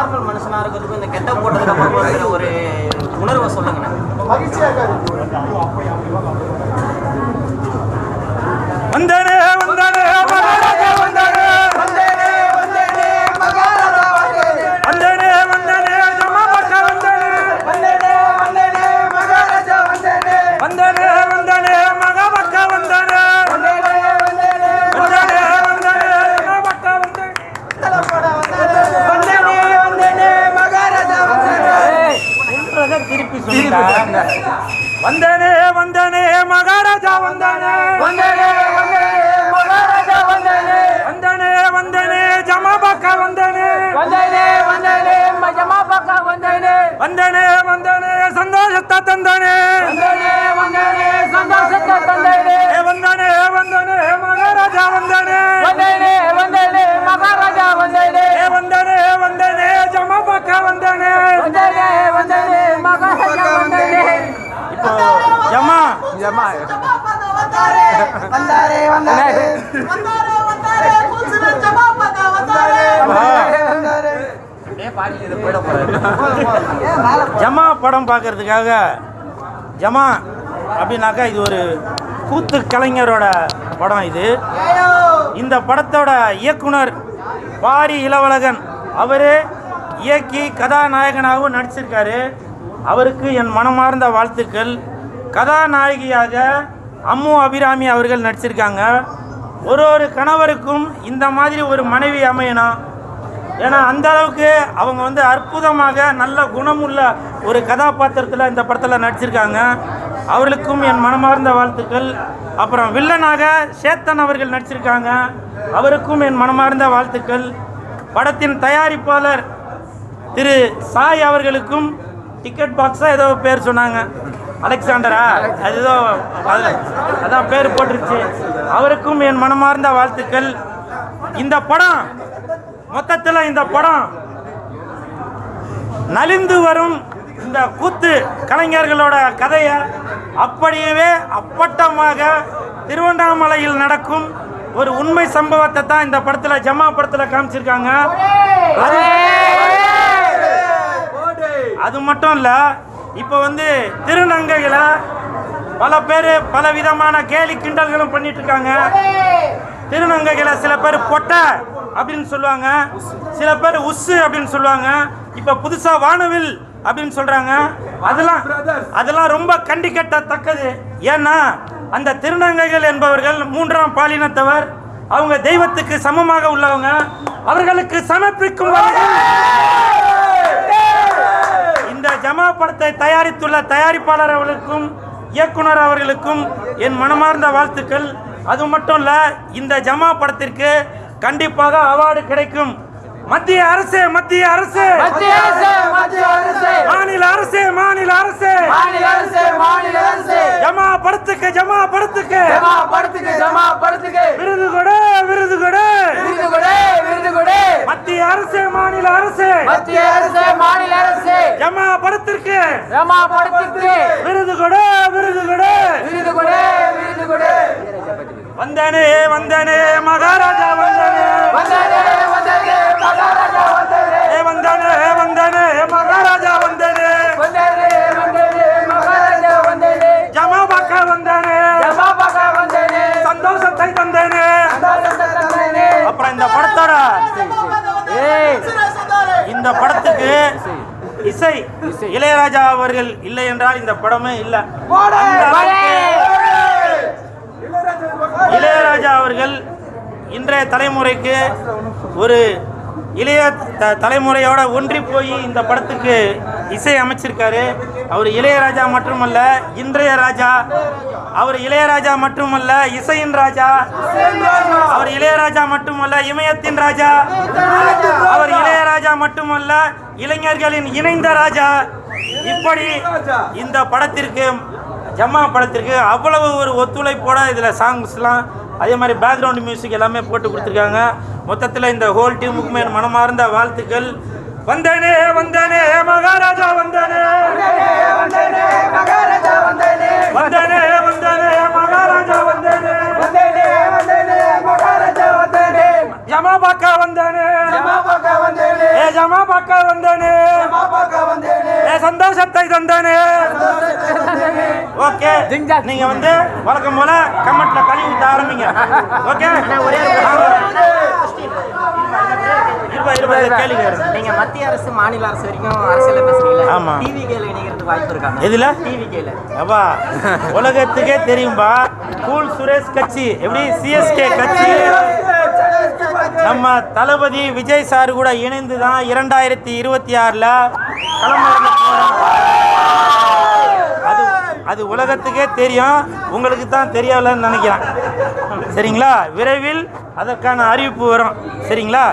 Normal மனுஷனா இருக்கிறதுக்கும் இந்த கெட்ட போட்டதுக்கு அப்புறம் ஒரு உணர்வை சொல்லுங்கண்ணே. வந்தனே வந்தனே. வந்தனே வந்தனே மகாராஜா வந்தனே வந்தனே. இப்போ ஜமா ஜமா படம் பார்க்கறதுக்காக ஜமா அப்படின்னாக்கா இது ஒரு கூத்து கலைஞரோட படம் இது. இந்த படத்தோட இயக்குனர் பாரி இளவழகன். அவரே இயக்கி கதாநாயகனாகவும் நடிச்சிருக்காரு. அவருக்கு என் மனமார்ந்த வாழ்த்துக்கள். கதாநாயகியாக அம்மு அபிராமி அவர்கள் நடிச்சிருக்காங்க. ஒரு ஒரு கணவருக்கும் இந்த மாதிரி ஒரு மனைவி அமையணும். ஏன்னா அந்த அளவுக்கு அவங்க வந்து அற்புதமாக நல்ல குணமுள்ள ஒரு கதாபாத்திரத்தில் இந்த படத்தில் நடிச்சிருக்காங்க. அவர்களுக்கும் என் மனமார்ந்த வாழ்த்துக்கள். அப்புறம் வில்லனாக சேத்தன் அவர்கள் நடிச்சிருக்காங்க. அவருக்கும் என் மனமார்ந்த வாழ்த்துக்கள். படத்தின் தயாரிப்பாளர் திரு சாய் அவர்களுக்கும் டிக்கெட் பாக்ஸாக ஏதோ பேர் சொன்னாங்க. அலெக்சாண்டரா? அதுதோ அதான் பேர் போட்டுருச்சு. அவருக்கும் என் மனமார்ந்த வாழ்த்துக்கள். இந்த படம் மொத்தத்தில் இந்த படம் நலிந்து வரும் இந்த கூத்து கலைஞர்களோட கதையை அப்படியே அப்பட்டமாக திருவண்ணாமலையில் நடக்கும் ஒரு உண்மை சம்பவத்தை தான் இந்த படத்தில் ஜமா படத்தில் காமிச்சிருக்காங்க. அது மட்டும் இல்லை இப்போ வந்து திருநங்கைகளை பல பேர் பல விதமான கேலி கிண்டல்களும் பண்ணிட்டு இருக்காங்க திருநங்கைகளை சில பேர் பொட்டை அப்படின்னு சொல்லுவாங்க. சில பேர் உஸ்ஸு அப்படின்னு சொல்லுவாங்க. இப்போ புதுசாக வானவில் அப்படின்னு சொல்கிறாங்க அதெல்லாம் அதெல்லாம் ரொம்ப கண்டிக்கட்டத்தக்கது. ஏன்னா அந்த திருநங்கைகள் என்பவர்கள் மூன்றாம் பாலினத்தவர். அவங்க தெய்வத்துக்கு சமமாக உள்ளவங்க. அவர்களுக்கு சமர்ப்பிக்கும் வகையில் இந்த ஜமா படத்தை தயாரித்துள்ள தயாரிப்பாளர் அவர்களுக்கும் இயக்குனர் அவர்களுக்கும் என் மனமார்ந்த வாழ்த்துக்கள். அது மட்டும் இல்ல இந்த ஜமா படத்திற்கு கண்டிப்பாக அவார்டு கிடைக்கும். மத்திய அரசு மத்திய அரசு! மாநில அரசு மாநில அரசு! ஜமா படத்துக்கு ஜமா படத்துக்கு! விருது கொடு விருது கொடு! மத்திய அரசு மாநில அரசு! மாநில அரசு ஜமா படத்திற்கு. ரமா படத்திற்கு. விருது கொடு விருது கொடு. விருது கொடு விருது கொடு. வந்தனே வந்தனே மகாராஜா வந்தனே. வந்தனே வந்தனே மகாராஜா வந்தனே. ஏ வந்தனே வந்தனே மகாராஜா வந்தனே. வந்தனே வந்தனே மகாராஜா வந்தனே. ஜமா பார்க்க வந்தனே. ஜமா பகா வந்தனே. சந்தோஷத்தை தந்தனே. சந்தோஷத்தை தந்தனே. அப்புறம் இந்த படத்தோட இந்த படத்துக்கு இசை. இளையராஜா அவர்கள் இல்லை என்றால் இந்த படமே இல்லை. இளையராஜா அவர்கள் இன்றைய தலைமுறைக்கு ஒரு இளைய தலைமுறையோட ஒன்றி போய் இந்த படத்துக்கு இசை அமைச்சிருக்காரு. அவர் இளையராஜா மட்டுமல்ல இன்றைய ராஜா. அவர் இளையராஜா மட்டுமல்ல இசையின் ராஜா. அவர் இளையராஜா மட்டுமல்ல இமயத்தின் ராஜா. அவர் இளையராஜா மட்டுமல்ல இளைஞர்களின் இணைந்த ராஜா. இப்படி இந்த படத்திற்கு ஜம்மா படத்திற்கு அவ்வளவு ஒரு ஒத்துழைப்போட இதில் சாங்ஸ்லாம் அதே மாதிரி பேக்ரவுண்ட் மியூசிக் எல்லாமே போட்டு கொடுத்துருக்காங்க. மொத்தத்தில் இந்த ஹோல் டீமுக்குமே மனமார்ந்த வாழ்த்துக்கள். வந்தனே வந்தனே மகாராஜா வந்தனே. வந்தனே மகாராஜா வந்தனே வந்தனே வந்தனே மகாராஜா வந்தனே. வந்தனே வந்தனே. மகாராஜா வந்தனே ஜமா பார்க்க வந்தேனே ஜமா வந்தேனே ஏ ஜமா பார்க்க வந்தேனே. ஜமா வந்தேனே ஏ சந்தோஷத்தை தந்தேனே. ஓகே நீங்க வந்து வழக்கம் போல கமெண்ட்ல கழுவி ஆரம்பிங்க. ஓகே? கேளுங்க. நீங்க மத்திய அரசு மாநில அரசு வரைக்கும் அரசியல ஆமா. டிவி கேல இணைகிறதுக்கு வாய்ப்பு இருக்காங்க எதுல? டிவி அப்பா உலகத்துக்கே தெரியும்பா. கூல் சுரேஷ் கட்சி. எப்படி? சிஎஸ்கே கட்சி. நம்ம தளபதி விஜய் சார் கூட இணைந்து தான் இரண்டாயிரத்தி இருபத்தி ஆறில் அது அது உலகத்துக்கே தெரியும். உங்களுக்கு தான் தெரியலன்னு நினைக்கிறேன். சரிங்களா? விரைவில் அதற்கான அறிவிப்பு வரும். சரிங்களா?